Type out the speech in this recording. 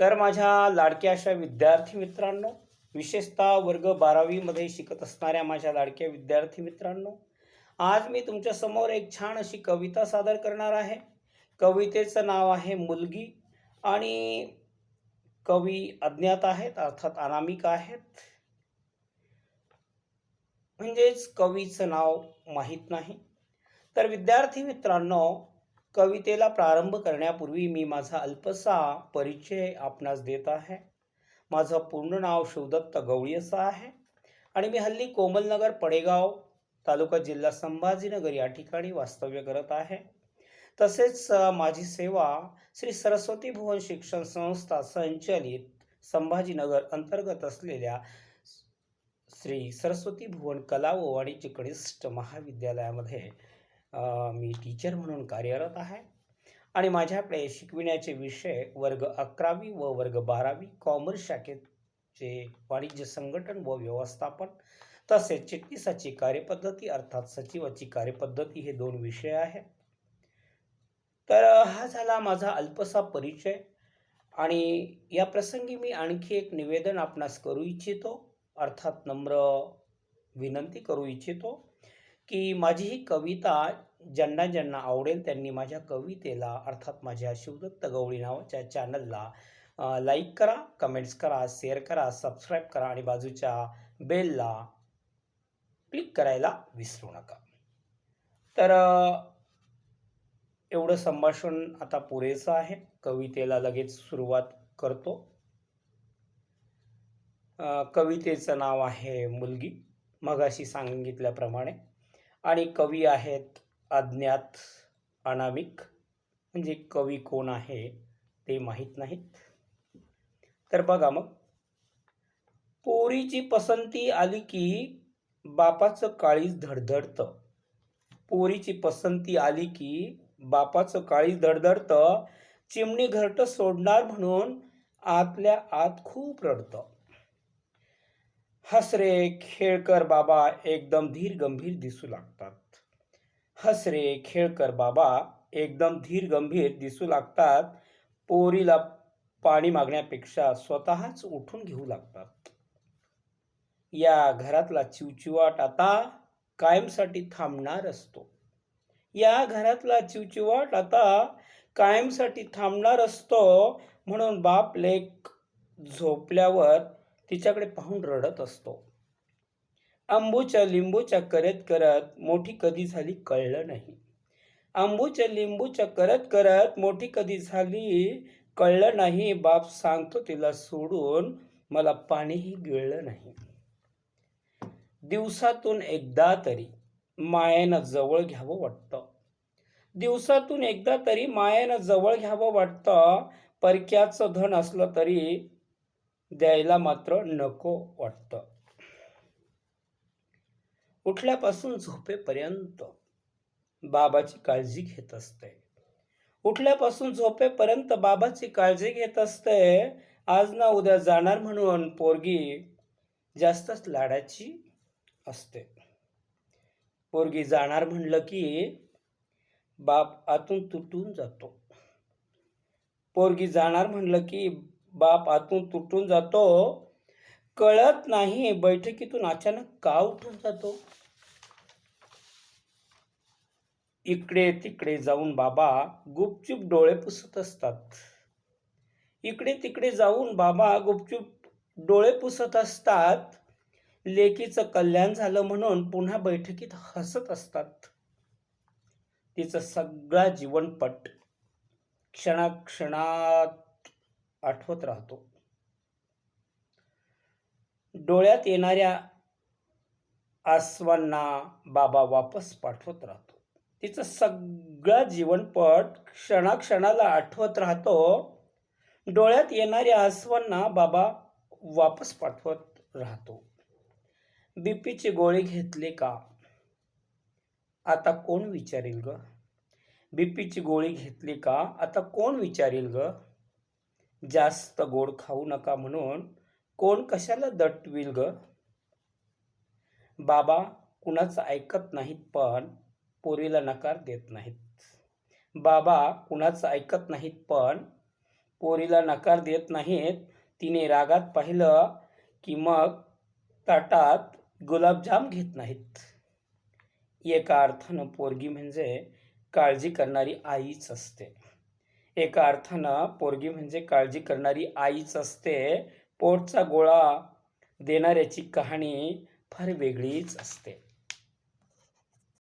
तर माझ्या लाडक्या अशा विद्यार्थी मित्रांनो विशेषतः वर्ग बारावीमध्ये शिकत असणाऱ्या माझ्या लाडक्या विद्यार्थी मित्रांनो आज मी तुमच्यासमोर एक छान अशी कविता सादर करणार आहे. कवितेचं नाव आहे मुलगी आणि कवी अज्ञात आहेत अर्थात अनामिक आहेत. म्हणजेच कवीचं नाव माहीत नाही. तर विद्यार्थी मित्रांनो कवितेला प्रारंभ करण्यापूर्वी मी माझा अल्पसा परिचय आपणास देत आहे. माझं पूर्ण नाव शिवदत्त गवळी असं आहे. आणि मी हल्ली कोमलनगर पडेगाव तालुका जिल्हा संभाजीनगर या ठिकाणी वास्तव्य करत आहे. तसेच माझी सेवा श्री सरस्वती भुवन शिक्षण संस्था संचलित संभाजीनगर अंतर्गत असलेल्या श्री सरस्वती भुवन कला व वाणिज्य कनिष्ठ महाविद्यालयामध्ये मी टीचर म्हणून कार्यरत आहे. आणि माझ्याकडे शिकविण्याचे विषय वर्ग अकरावी व वर्ग बारावी कॉमर्स शाखेचे वाणिज्य संघटन व व्यवस्थापन तसेच चिटणीसाची कार्यपद्धती अर्थात सचिवाची कार्यपद्धती हे दोन विषय आहेत. तर हा झाला माझा अल्पसा परिचय. आणि या प्रसंगी मी आणखी एक निवेदन आपणास करू इच्छितो. अर्थात नम्र विनंती करू इच्छितो. की माझी ही कविता ज्यांना ज्यांना आवडेल त्यांनी माझ्या कवितेला अर्थात माझ्या शिवदत्त गवळी नावाच्या चॅनलला लाईक करा कमेंट्स करा शेअर करा सबस्क्राईब करा आणि बाजूच्या बेलला क्लिक करायला विसरू नका. तर एवढं संभाषण आता पुरेसं आहे. कवितेला लगेच सुरुवात करतो. कवितेचं नाव आहे मुलगी. मगाशी सांगितल्याप्रमाणे आणि कवी आहेत अज्ञात अनामिक. म्हणजे कवी कोण आहे ते माहीत नाहीत. तर बघा मग. पोरीची पसंती आली की बापाचं काळीज धडधडतं. पोरीची पसंती आली की बापाचं काळीज धडधडतं. चिमणी घरटं सोडणार म्हणून आतल्या आत खूप रडतं. हसरे खेळकर बाबा एकदम धीर गंभीर दिसू लागतात. हसरे खेळकर बाबा एकदम धीर गंभीर दिसू लागतात. पोरीला पाणी मागण्यापेक्षा स्वतःच उठून घेऊ लागतात. या घरातला चिवचिवाट आता कायमसाठी थांबणार असतो. या घरातला चिवचिवाट आता कायमसाठी थांबणार असतो. म्हणून बाप लेक झोपल्यावर तिच्याकडे पाहून रडत असतो. आंबूच्या लिंबूच्या करत करत मोठी कधी झाली कळलं नाही. आंबूच्या लिंबूच्या करत करत मोठी कधी झाली कळलं नाही. बाप सांगतो तिला सोडून मला पाणीही गिळलं नाही. दिवसातून एकदा तरी मायेनं जवळ घ्यावं वाटतं. दिवसातून एकदा तरी मायेनं जवळ घ्यावं वाटतं. परक्याचं धन असलं तरी द्यायला मात्र नको वाटतं. उठल्यापासून झोपेपर्यंत बाबाची काळजी घेत असते. उठल्यापासून झोपेपर्यंत बाबाची काळजी घेत असते. आज ना उद्या जाणार म्हणून पोरगी जास्तच लाडाची असते. पोरगी जाणार म्हणलं की बाप आतून तुटून जातो. पोरगी जाणार म्हणलं की बाप आतून तुटून जातो. कळत नाही बैठकीतून अचानक का उठून जातो. इकडे तिकडे जाऊन बाबा गुपचूप डोळे पुसत असतात. इकडे तिकडे जाऊन बाबा गुपचूप डोळे पुसत असतात. लेकीचं कल्याण झालं म्हणून पुन्हा बैठकीत हसत असतात. तिचा सगळा जीवनपट क्षणाक्षणात आठवत राहतो. डोळ्यात येणाऱ्या आसवांना बाबा वापस पाठवत राहतो. तिचं सगळा जीवनपट क्षणाक्षणाला आठवत राहतो. डोळ्यात येणाऱ्या आसवांना बाबा वापस पाठवत राहतो. बीपीची गोळी घेतली का? आता कोण विचारेल ग? बीपीची गोळी घेतली का? आता कोण विचारेल ग? जास्त गोड खाऊ नका म्हणून कोण कशाला दटविल ग? बाबा कुणाचं ऐकत नाहीत पण पोरीला नकार देत नाहीत. बाबा कुणाचं ऐकत नाहीत पण पोरीला नकार देत नाहीत. तिने रागात पाहिलं की मग ताटात गुलाबजाम घेत नाहीत. एका अर्थानं पोरगी म्हणजे काळजी करणारी आईच असते. एका अर्थानं पोरगी म्हणजे काळजी करणारी आईच असते. पोटचा गोळा देणाऱ्याची कहाणी फार वेगळीच असते.